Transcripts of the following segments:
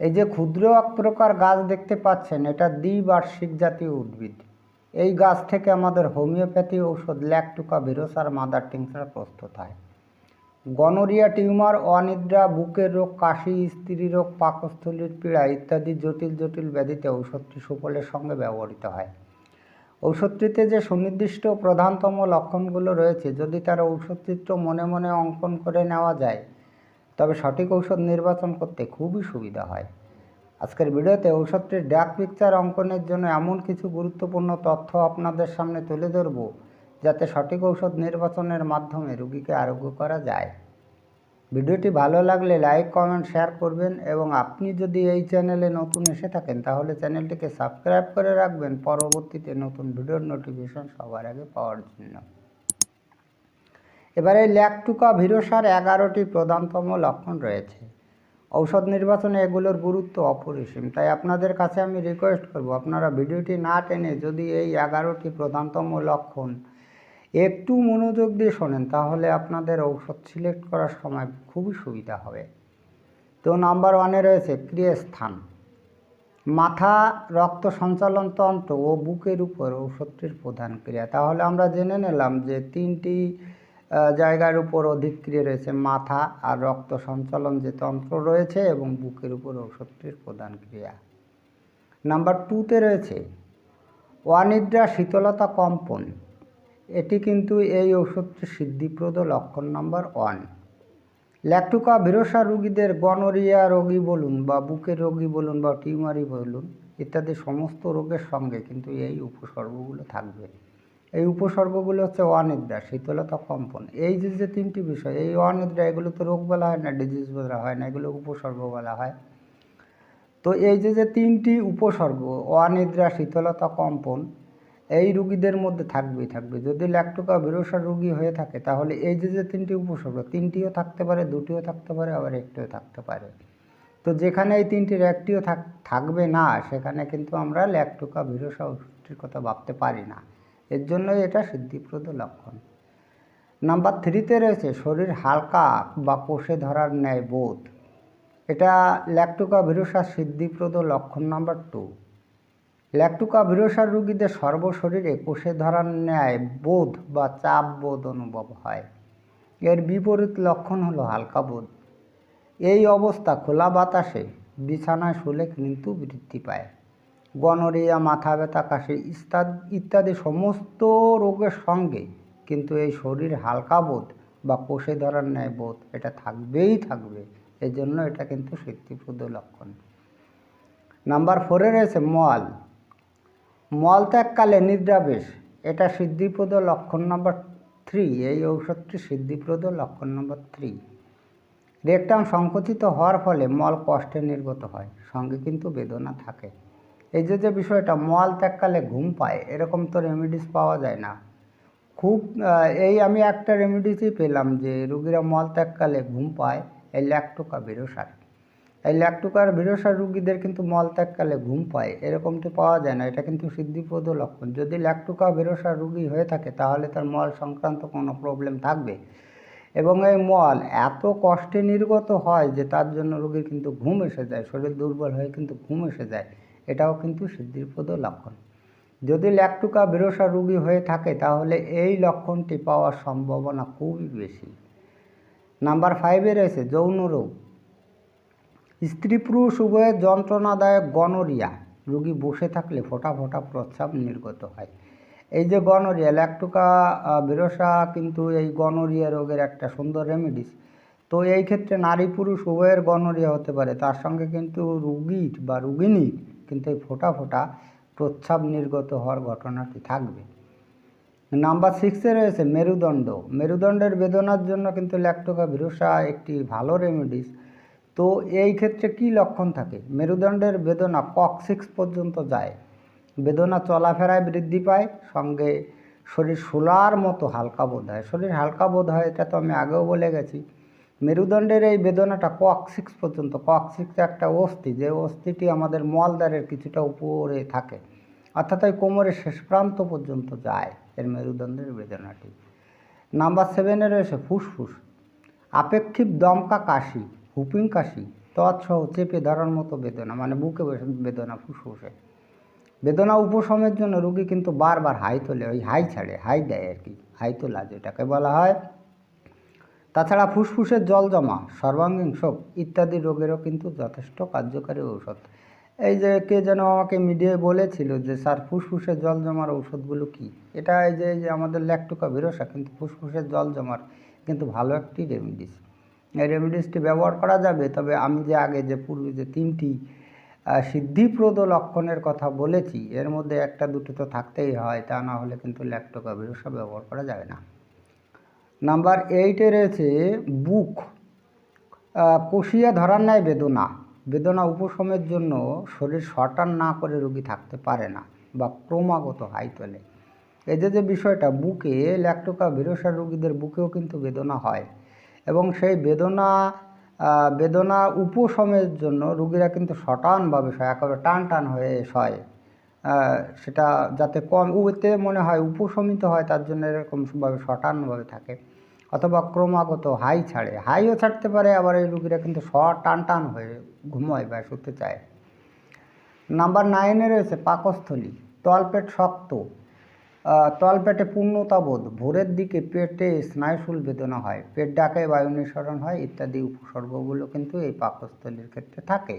এই যে ক্ষুদ্র এক প্রকার গাছ দেখতে পাচ্ছেন, এটা দ্বিবার্ষিক জাতীয় উদ্ভিদ। এই গাছ থেকে আমাদের হোমিওপ্যাথি ঔষধ, ল্যাকটুকা, ভিরোসার, মাদার টিংচার প্রস্তুত হয়। গনোরিয়া টিউমার, অনিদ্রা, বুকের রোগ, কাশি, স্ত্রী রোগ, পাকস্থলীর পীড়া ইত্যাদি জটিল জটিল ব্যাধিতে ঔষধটি সুফলের সঙ্গে ব্যবহৃত হয়। ঔষধটিতে যে সুনির্দিষ্ট প্রধানতম লক্ষণগুলো রয়েছে, যদি তার ঔষধচিত্র মনে মনে অঙ্কন করে নেওয়া যায় তবে সঠিক ঔষধ নির্বাচন করতে খুবই সুবিধা হয়। আজকের ভিডিওতে ঔষধটির ডাক পিকচার অঙ্কনের জন্য এমন কিছু গুরুত্বপূর্ণ তথ্য আপনাদের সামনে তুলে ধরব, যাতে সঠিক ঔষধ নির্বাচনের মাধ্যমে রোগীকে আরোগ্য করা যায়। ভিডিওটি ভালো লাগলে লাইক, কমেন্ট, শেয়ার করবেন এবং আপনি যদি এই চ্যানেলে নতুন এসে থাকেন, তাহলে চ্যানেলটিকে সাবস্ক্রাইব করে রাখবেন। পরবর্তীতে নতুন ভিডিওর নোটিফিকেশন সবার আগে পাওয়ার জন্য। এবারে ল্যাকটুকা ভিরোসার এগারোটি প্রধানতম লক্ষণ রয়েছে। ঔষধ নির্বাচনে এগুলোর গুরুত্ব অপরিসীম, তাই আপনাদের কাছে আমি রিকোয়েস্ট করব, আপনারা ভিডিওটি না টেনে যদি এই এগারোটি প্রধানতম লক্ষণ একটু মনোযোগ দিয়ে শোনেন, তাহলে আপনাদের ঔষধ সিলেক্ট করার সময় খুবই সুবিধা হবে। তো নাম্বার ওয়ানে রয়েছে ক্রিয়াস্থান। মাথা, রক্ত সঞ্চালন তন্ত্র ও বুকের উপর ঔষধটির প্রধান ক্রিয়া। তাহলে আমরা জেনে নিলাম যে তিনটি জায়গার উপর অধিক ক্রিয়া রয়েছে। মাথা আর রক্ত সঞ্চালন যে তন্ত্র রয়েছে এবং বুকের উপর ঔষধটির প্রধান ক্রিয়া। নাম্বার টুতে রয়েছে, অনিদ্রা, শীতলতা, কম্পন। এটি কিন্তু এই ওষুধটির সিদ্ধিপ্রদ লক্ষণ নাম্বার ওয়ান ল্যাকটুকা ভিরসা রোগীদের গনোরিয়া রোগী বলুন বা বুকের রোগী বলুন বা টিউমারি বলুন, ইত্যাদি সমস্ত রোগের সঙ্গে কিন্তু এই উপসর্গগুলো থাকবে। এই উপসর্গগুলো হচ্ছে অনিদ্রা, শীতলতা কম্পন। এই যে যে তিনটি বিষয়, এই অনিদ্রা এগুলো তো রোগ বলা হয় না ডিজিজ বলা হয় না, এগুলো উপসর্গ বলা হয়। তো এই যে যে তিনটি উপসর্গ, অনিদ্রা, শীতলতা কম্পন, এই রুগীদের মধ্যে থাকবেই থাকবে যদি ল্যাকটোকা বিরসা রুগী হয়ে থাকে, তাহলে এই যে যে তিনটি উপসর্গ, তিনটিও থাকতে পারে, দুটিও থাকতে পারে, আবার একটিও থাকতে পারে। তো যেখানে এই তিনটির একটিও থাক, থাকবে না, সেখানে কিন্তু আমরা ল্যাকটোকা বিরসা ওষুধটির কথা ভাবতে পারি না। এর জন্যই এটা সিদ্ধিপ্রদ লক্ষণ। নাম্বার থ্রিতে রয়েছে শরীর হালকা বা কোষে ধরার ন্যায় বোধ। এটা ল্যাকটুকা ভিরসার সিদ্ধিপ্রদ লক্ষণ নাম্বার টু। ল্যাকটুকা ভিরসার রোগীদের সর্বশরীরে কোষে ধরার ন্যায় বোধ বা চাপ বোধ অনুভব হয়। এর বিপরীত লক্ষণ হলো হালকা বোধ। এই অবস্থা খোলা বাতাসে বিছানায় শুলে কিন্তু বৃদ্ধি পায়। গনোরিয়া, মাথা ব্যথা, কাশি ইস্তা- ইত্যাদি সমস্ত রোগের সঙ্গে কিন্তু এই শরীর হালকা বোধ বা কোষে ধরার ন্যায় বোধ এটা থাকবেই থাকবে। এই জন্য এটা কিন্তু সিদ্ধিপ্রদ লক্ষণ। নাম্বার ফোরে রয়েছে মল মল ত্যাগকালে নিদ্রাবেশ, এটা সিদ্ধিপ্রদ লক্ষণ নাম্বার থ্রি এই ঔষধটি সিদ্ধিপ্রদ লক্ষণ নাম্বার থ্রি রেকটাম সংকুচিত হওয়ার ফলে মল কষ্টে নির্গত হয়, সঙ্গে কিন্তু বেদনা থাকে। এই যে যে বিষয়টা মল ত্যাগকালে ঘুম পায়, এরকম তো রেমিডিস পাওয়া যায় না। খুব এই আমি একটা রেমিডিসই পেলাম যে, রুগীরা মল ত্যাগকালে ঘুম পায়, এই ল্যাকটোকা বিরসার এই ল্যাকটোকার বিরসার রুগীদের কিন্তু মল ত্যাগকালে ঘুম পায় এরকমটি পাওয়া যায় না, এটা কিন্তু সিদ্ধিপ্রদ লক্ষণ। যদি ল্যাকটোকা বিরসার রুগী হয়ে থাকে, তাহলে তার মল সংক্রান্ত কোনো প্রবলেম থাকবে। এবং এই মল এত কষ্টে নির্গত হয় যে, তার জন্য রোগীর কিন্তু ঘুম এসে যায়, শরীর দুর্বল হয়ে কিন্তু ঘুম এসে যায়। এটাও কিন্তু সিদ্ধিপ্রদ লক্ষণ। যদি ল্যাকটুকা বিরসা রোগী হয়ে থাকে, তাহলে এই লক্ষণটি পাওয়ার সম্ভাবনা খুবই বেশি। নাম্বার ফাইভে রয়েছে, যৌন রোগ। স্ত্রী পুরুষ উভয়ের যন্ত্রণাদায়ক গনোরিয়া। রুগী বসে থাকলে ফোঁটা ফোঁটা প্রস্রাব নির্গত হয়। এই যে গনোরিয়া, ল্যাকটুকা বিরসা কিন্তু এই গনোরিয়া রোগের একটা সুন্দর রেমেডিস তো এই ক্ষেত্রে নারী পুরুষ উভয়ের গনোরিয়া হতে পারে। তার সঙ্গে কিন্তু রুগীর বা রুগিনীর কিন্তু এই ফোঁটা ফোঁটা প্রস্রাব নির্গত হওয়ার ঘটনাটি থাকবে। নাম্বার সিক্সে রয়েছে মেরুদণ্ড। মেরুদণ্ডের বেদনার জন্য কিন্তু ল্যাকটোকা ভিরসা একটি ভালো রেমেডিস তো এই ক্ষেত্রে কি লক্ষণ থাকে? মেরুদণ্ডের বেদনা কক সিক্স পর্যন্ত যায়। বেদনা চলাফেরায় বৃদ্ধি পায়, সঙ্গে শরীর শোলার মতো হালকা বোধ হয়। শরীর হালকা বোধ হয়, এটা তো আমি আগেও বলে গেছি। মেরুদণ্ডের এই বেদনাটা কক সিক্স পর্যন্ত কক্সিক্স একটা অস্থি, যে অস্থিটি আমাদের মলদ্বারের কিছুটা উপরে থাকে, অর্থাৎ ওই কোমরের শেষ প্রান্ত পর্যন্ত যায় এর মেরুদণ্ডের বেদনাটি। নাম্বার সেভেনে রয়েছে ফুসফুস, আপেক্ষিক দমকা কাশি, হুপিং কাশি, তৎসহ চেপে ধরার মতো বেদনা মানে বুকে বেদনা ফুসফুসে। বেদনা উপশমের জন্য রুগী কিন্তু বারবার হাই তোলে, ওই হাই ছাড়ে, হাই দেয় আর কি, হাই তোলা যেটাকে বলা হয়। তাছাড়া ফুসফুসের জল জমা, সর্বাঙ্গীন শোক ইত্যাদি রোগেরও কিন্তু যথেষ্ট কার্যকারী ঔষধ। এই যে কে যেন আমাকে মিডিয়ায় বলেছিল যে, স্যার, ফুসফুসের জল জমার ঔষধগুলো কি? এটা এই যে যে আমাদের ল্যাকটুকা ভিরসা কিন্তু ফুসফুসের জল জমার কিন্তু ভালো একটি রেমিডিস এই রেমিডিসটি ব্যবহার করা যাবে, তবে আমি যে আগে যে পূর্বে যে তিনটি সিদ্ধিপ্রদ লক্ষণের কথা বলেছি, এর মধ্যে একটা দুটো তো থাকতেই হয়, তা না হলে কিন্তু ল্যাকটোকা ভিরসা ব্যবহার করা যাবে না। নাম্বার এইটে রয়েছে বুক। কষিয়ে ধরার ন্যায় বেদনা। বেদনা উপশমের জন্য শরীর শটান না করে রোগী থাকতে পারে না বা ক্রমাগত হাই তোলে। যে যে বিষয়টা, বুকে ল্যাকটোকা ভিরসার রোগীদের বুকেও কিন্তু বেদনা হয় এবং সেই বেদনা বেদনা উপশমের জন্য রোগীরা কিন্তু শটানভাবে সয় একেবারে টান টান হয়ে সয়। সেটা যাতে কম উতে মনে হয় উপশমিত হয়, তার জন্য এরকমভাবে শটানভাবে থাকে। অথবা ক্রমাগত হাই ছাড়ে। হাইও ছাড়তে পারে, আবার এই রুগীরা কিন্তু শ টান টান হয়ে ঘুমোয় বা শুতে চায়। নাম্বার নাইনে রয়েছে পাকস্থলী। তলপেট শক্ত। তলপেটে পূর্ণতাবোধ। ভোরের দিকে পেটে স্নায়ুশুল বেদনা হয়। পেট ডাকে বায়ু নিঃসরণ হয় ইত্যাদি উপসর্গগুলো কিন্তু এই পাকস্থলীর ক্ষেত্রে থাকে।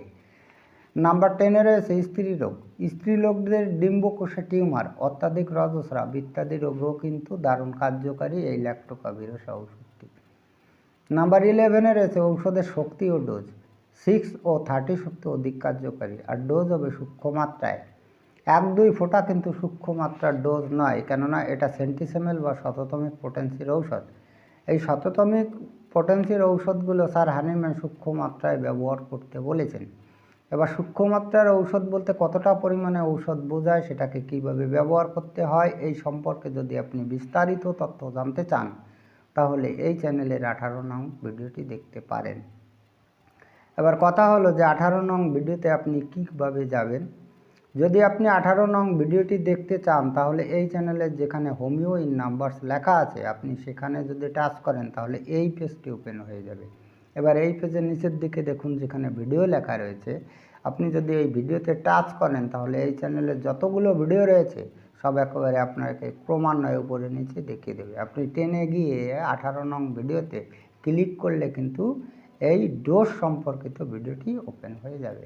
নাম্বার টেনে রয়েছে স্ত্রী রোগ। স্ত্রী লোকদের ডিম্বকোষে টিউমার, অত্যাধিক রজস্রাব ইত্যাদি রোগও কিন্তু দারুণ কার্যকারী এই ল্যাক্টোকাভিরসা ওষুধটি নাম্বার ইলেভেনে রয়েছে ঔষধের শক্তি ও ডোজ। সিক্স ও থার্টি শক্তি অধিক কার্যকারী, আর ডোজ হবে সূক্ষ্ম মাত্রায়। এক, দুই ফোঁটা কিন্তু সূক্ষ্ম মাত্রার ডোজ নয়, কেননা এটা সেন্টিসেমেল বা শততমিক পোটেন্সির ঔষধ। এই শততমিক পোটেন্সির ঔষধগুলো স্যার হানিম্যান সূক্ষ্ম মাত্রায় ব্যবহার করতে বলেছেন। এবার সূক্ষ্ম মাত্রার ঔষধ বলতে কতটা পরিমাণে ঔষধ বোঝায় সেটাকে কীভাবে ব্যবহার করতে হয় এই সম্পর্কে যদি আপনি বিস্তারিত তথ্য জানতে চান, তাহলে এই চ্যানেলের আঠারো নং ভিডিওটি দেখতে পারেন। এবার কথা হলো যে আঠারো নং ভিডিওতে আপনি কীভাবে যাবেন। যদি আপনি আঠারো নং ভিডিওটি দেখতে চান, তাহলে এই চ্যানেলের যেখানে হোমিও ইন নাম্বারস লেখা আছে, আপনি সেখানে যদি টাচ করেন, তাহলে এই পেজটি ওপেন হয়ে যাবে। এবার এই পেজের নিচের দিকে দেখুন যেখানে ভিডিও লেখা রয়েছে। আপনি যদি এই ভিডিওতে টাচ করেন তাহলে এই চ্যানেলের যতগুলো ভিডিও রয়েছে, সব একেবারে আপনাকে ক্রমান্বয়ে উপরে নিচে দেখিয়ে দেবে। আপনি টেনে গিয়ে আঠারো নং ভিডিওতে ক্লিক করলে কিন্তু এই ডোজ সম্পর্কিত ভিডিওটি ওপেন হয়ে যাবে।